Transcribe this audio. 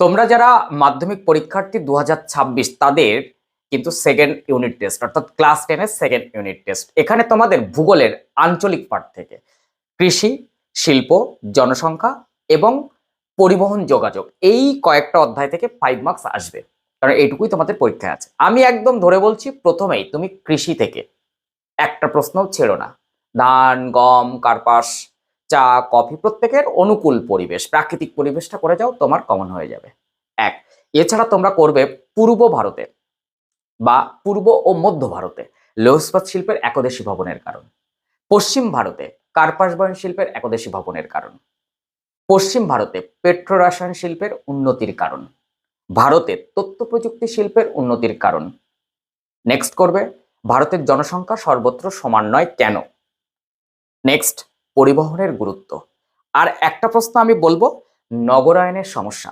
তোমরা যারা মাধ্যমিক পরীক্ষার্থী দু হাজার ছাব্বিশ, তাদের কিন্তু সেকেন্ড ইউনিট টেস্ট অর্থাৎ ক্লাস টেনের সেকেন্ড ইউনিট টেস্ট এখানে তোমাদের ভূগোলের আঞ্চলিক পাঠ থেকে কৃষি, শিল্প, জনসংখ্যা এবং পরিবহন যোগাযোগ, এই কয়েকটা অধ্যায় থেকে ফাইভ মার্কস আসবে। কারণ এইটুকুই তোমাদের পরীক্ষায় আছে। আমি একদম ধরে বলছি, প্রথমেই তুমি কৃষি থেকে, একটা প্রশ্নও ছেড়ো না। ধান, গম, কার্পাস চা, কফি প্রত্যেকের অনুকূল পরিবেশ। প্রাকৃতিক পরিবেশটা করে যাও, তোমার কমন হয়ে যাবে। এক, এছাড়া তোমরা করবে পূর্ব ভারতে বা পূর্ব ও মধ্য ভারতে লৌহস্পাত শিল্পের একদেশী ভবনের কারণ। পশ্চিম ভারতে কার্পাস বয়ন শিল্পের একদেশী ভবনের কারণ। পশ্চিম ভারতে পেট্রো রসায়ন শিল্পের উন্নতির কারণ। ভারতে তথ্য প্রযুক্তি শিল্পের উন্নতির কারণ। নেক্সট করবে, ভারতের জনসংখ্যা সর্বত্র সমান নয় কেন? নেক্সট পরিবহনের গুরুত্ব। আর একটা প্রশ্ন আমি বলব নগরায়নের সমস্যা।